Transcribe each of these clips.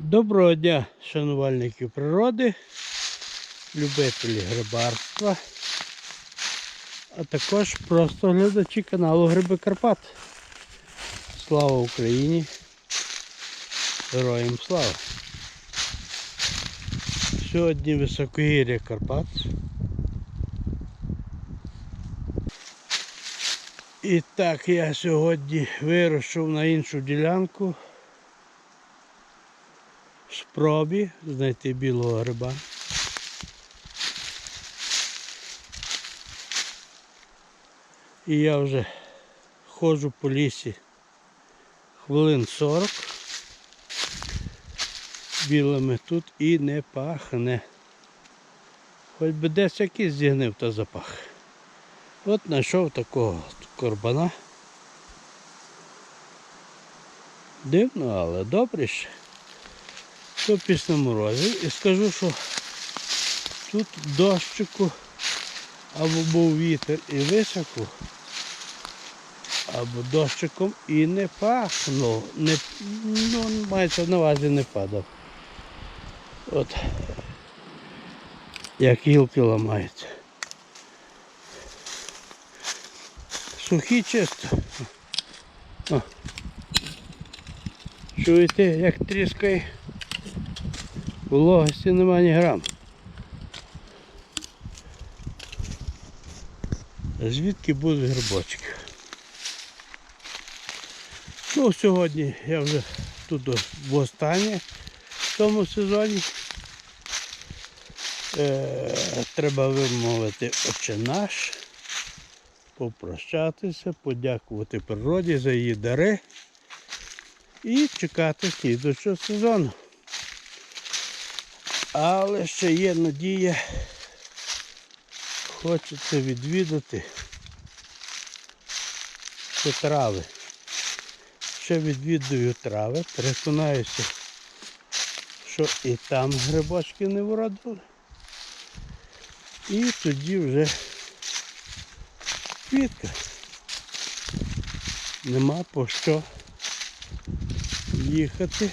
Доброго дня, шанувальники природи, любителі грибарства, а також просто глядачі каналу Гриби Карпат. Слава Україні! Героям слава! Сьогодні високогір'я Карпат. І так я сьогодні вирушив на іншу ділянку спробі знайти білого гриба. І я вже ходжу по лісі хвилин 40. Білими тут і не пахне. Хоч би десь якийсь зігнив та запах. От знайшов такого корбана. Дивно, але добріше. То після морозів. І скажу, що тут дощику або був вітер і високо, або дощиком і не пахнув. Не, ну, мається на увазі не падав. От. Як гілки ламаються. Сухі чисто. О. Чуєте, як тріскає? Вологості нема ні грам. Звідки будуть грибочки? Ну, сьогодні я вже тут в останнє в тому сезоні. Е, треба вимовити отче наш, попрощатися, подякувати природі за її дари і чекати слідуючого сезону. Але ще є надія, хочеться відвідати ще трави. Ще відвідую трави, переконаюся, що і там грибочки не вродили. І тоді вже квітка. Нема по що їхати.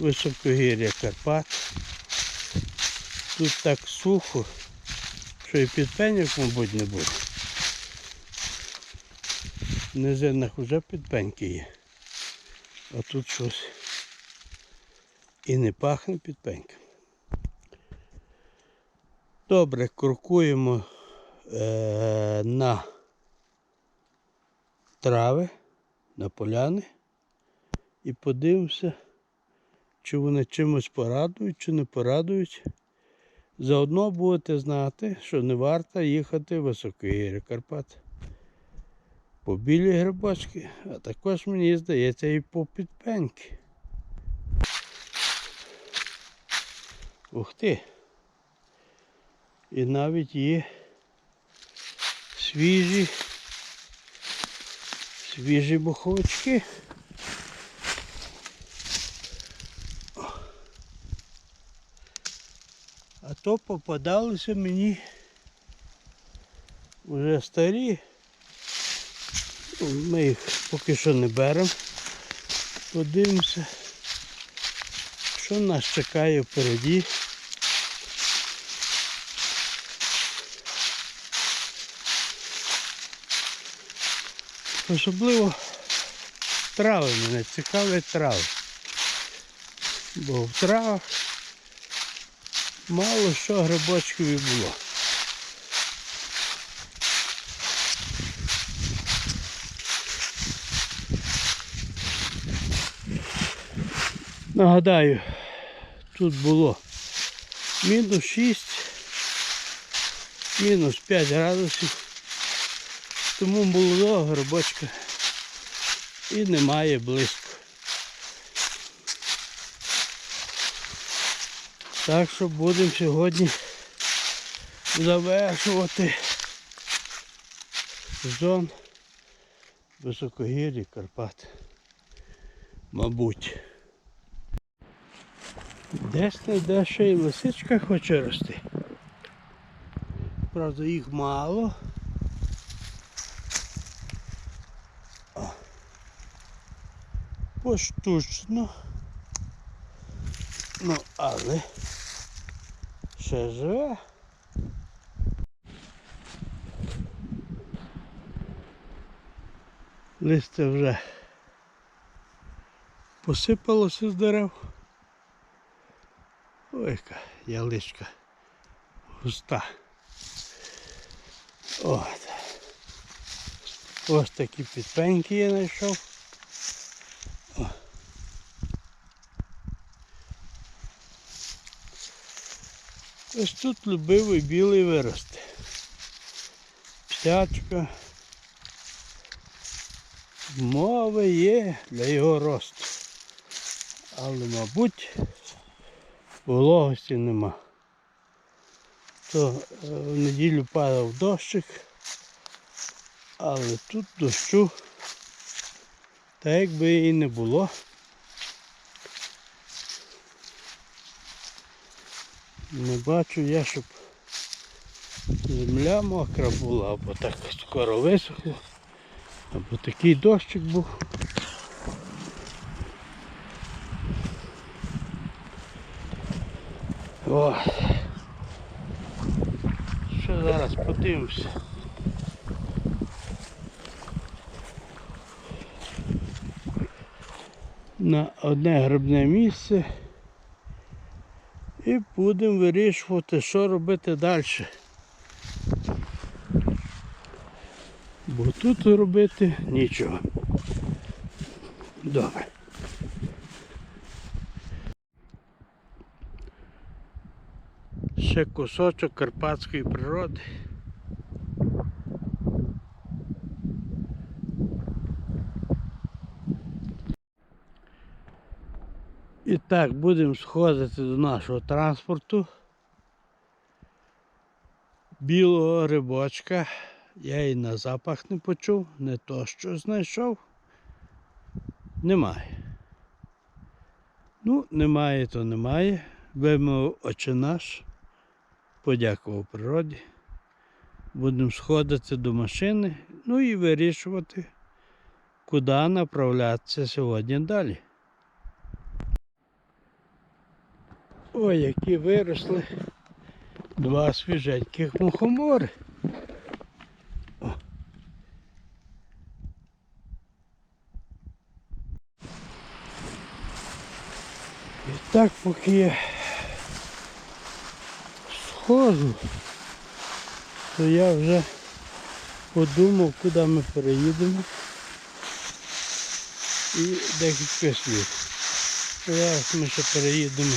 Високогір'я Карпат. Тут так сухо, що і підпеньок, мабуть, не буде. В низинах вже підпеньки є. А тут щось і не пахне підпеньком. Добре, крокуємо е, на трави, на поляни і подивимося, чи вони чимось порадують, чи не порадують. Заодно будете знати, що не варто їхати в високогір'я Карпат. По білі грибочки, а також мені здається і по підпеньки. Ух ти! І навіть є свіжі, свіжі буховички. То попадалися мені вже старі. Ми їх поки що не беремо. Подивимося, що нас чекає впереді. Особливо трави мене цікавлять трави. Бо в травах мало що грибочків було. Нагадаю, тут було мінус 6, мінус 5 градусів, тому молодого грибочка і немає близько. Так що будемо сьогодні завершувати сезон високогір'я Карпат. Мабуть. Десь не де ще і лисичка хоче рости. Правда їх мало. Поштучно. Ну, але ще живе. Листя вже посипалося з дерев. Ой, яка яличка густа. От. Ось такі підпеньки я знайшов. Ось тут любивий білий виросте. Псячка. Мови є для його росту. Але, мабуть, вологості нема. То е, в неділю падав дощик, але тут дощу та якби і не було. Не бачу я, щоб земля мокра була, або так скоро висохло, або такий дощик був. О. Що зараз подивимося? На одне грибне місце і будемо вирішувати, що робити далі. Бо тут робити нічого. Добре. Ще кусочок карпатської природи. І так, будемо сходити до нашого транспорту. Білого рибочка. Я і на запах не почув, не то що знайшов. Немає. Ну, немає, то немає. Вимив очі наш. Подякував природі. Будемо сходити до машини, ну і вирішувати, куди направлятися сьогодні далі. Ой, які виросли два свіженьких мухомори. І так поки я схожу, то я вже подумав, куди ми переїдемо. І декілька слів. Зараз ми ще переїдемо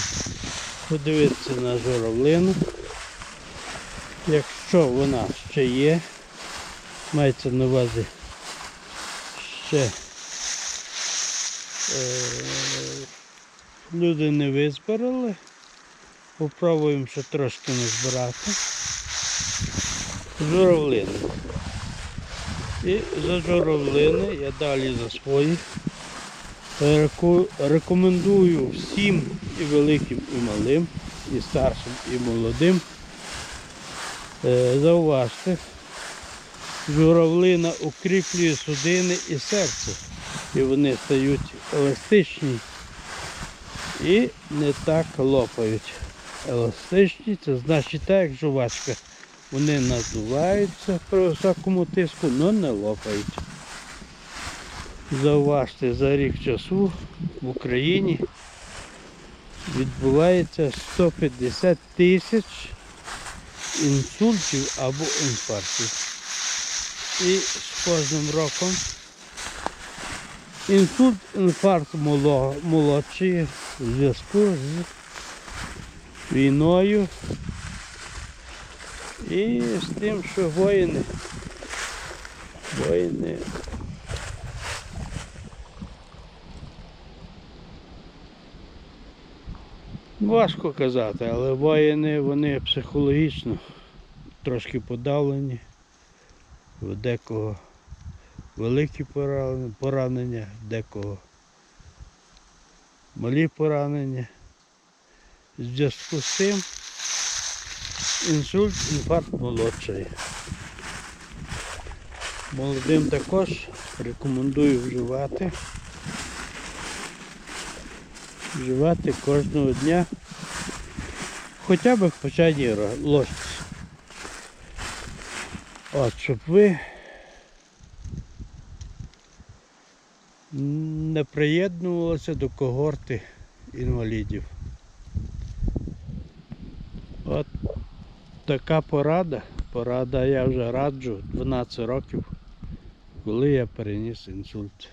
подивитися на журавлину. Якщо вона ще є, мається на увазі ще е, люди не визбирали. Попробуємо ще трошки назбирати. Журавлини. І за журавлини я далі за свої. Рекомендую всім і великим, і малим, і старшим, і молодим. Е, Зауважте, журавлина укріплює судини і серце. І вони стають еластичні і не так лопають. Еластичні, це значить так, як жувачка. Вони надуваються при високому тиску, але не лопають. Зауважте, за рік часу в Україні відбувається 150 тисяч інсультів або інфарктів. І з кожним роком інсульт, інфаркт молодший в зв'язку з війною і з тим, що воїни, воїни Важко казати, але воїни вони психологічно трошки подавлені. В декого великі поранення, в декого малі поранення. В зв'язку з цим інсульт, інфаркт молодший. Молодим також рекомендую вживати вживати кожного дня хоча б по чайній ложці. От, щоб ви не приєднувалися до когорти інвалідів. От така порада. Порада я вже раджу 12 років, коли я переніс інсульт.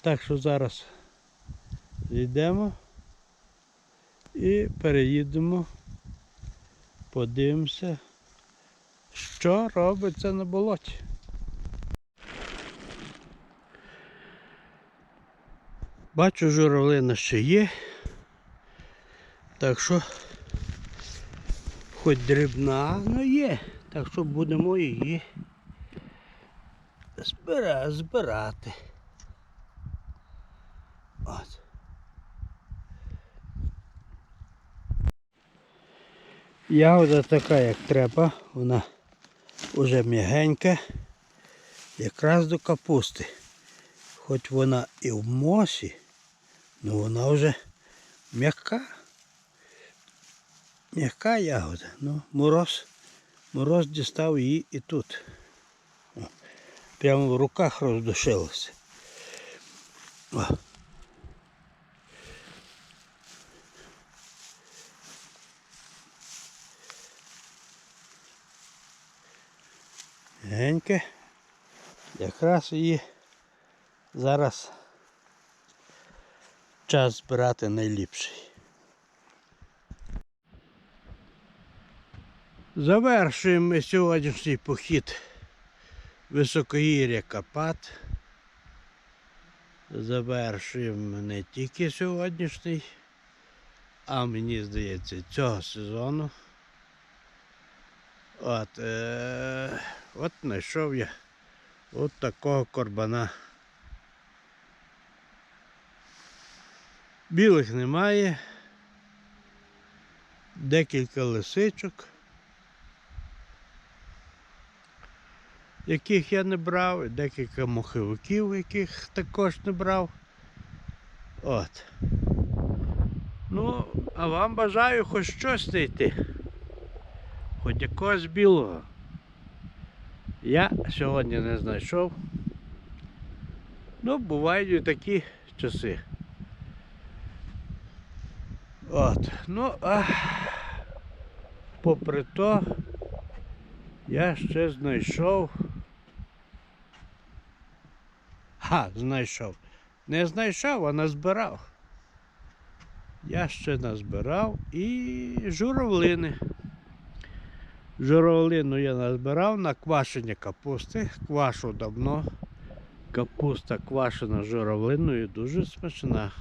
Так що зараз йдемо і переїдемо, подивимося, що робиться на болоті. Бачу, журавлина ще є. Так що хоч дрібна, але є. Так що будемо її збира, збирати. От. Ягода така, як треба, вона вже м'ягенька, якраз до капусти. Хоч вона і в мосі, але вона вже м'яка. М'яка ягода. Ну, мороз, мороз дістав її і тут. Прямо в руках роздушилося. О. Якраз її зараз час збирати найліпший. Завершуємо ми сьогоднішній похід високогір'я Капат. Завершуємо не тільки сьогоднішній, а мені здається, цього сезону. От, е- от знайшов я от такого корбана. Білих немає. Декілька лисичок. яких я не брав, і декілька моховиків, яких також не брав. От. Ну, а вам бажаю хоч щось знайти. Хоч якогось білого. Я сьогодні не знайшов. Ну, бувають і такі часи. От. Ну, а попри то, я ще знайшов. Ха, знайшов. Не знайшов, а назбирав. Я ще назбирав і журавлини. Журавлину я назбирав на квашення капусти. Квашу давно. Капуста квашена журавлиною дуже смачна.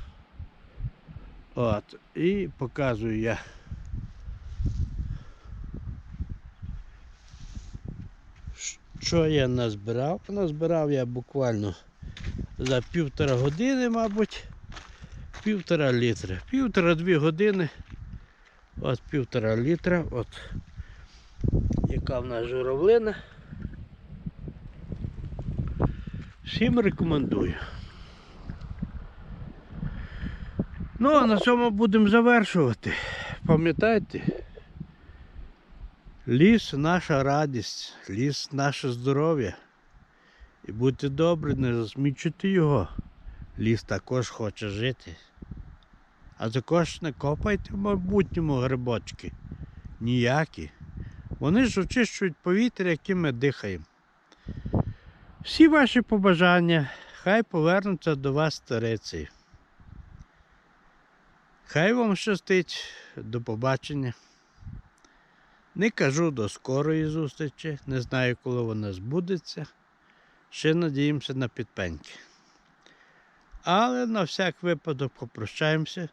От. І показую я. Що я назбирав? Назбирав я буквально за півтора години, мабуть, півтора літра. Півтора-дві години. От півтора літра. От яка в нас журавлина. Всім рекомендую. Ну, а на цьому будемо завершувати. Пам'ятайте, ліс наша радість, ліс наше здоров'я. І будьте добрі, не засмічуйте його. Ліс також хоче жити. А також не копайте в майбутньому грибочки. Ніякі. Вони ж очищують повітря, яким ми дихаємо. Всі ваші побажання хай повернуться до вас стариці. Хай вам щастить, до побачення. Не кажу до скорої зустрічі, не знаю, коли вона збудеться. Ще надіємося на підпеньки. Але на всяк випадок попрощаємося.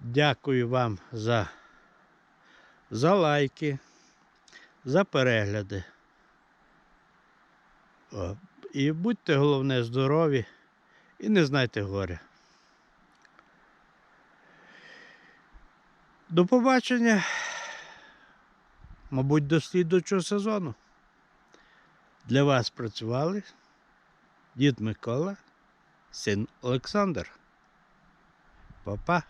Дякую вам за, за лайки, за перегляди. І будьте головне здорові і не знайте горя. До побачення, мабуть, до слідуючого сезону. Для вас працювали дід Микола, син Олександр. Па-па.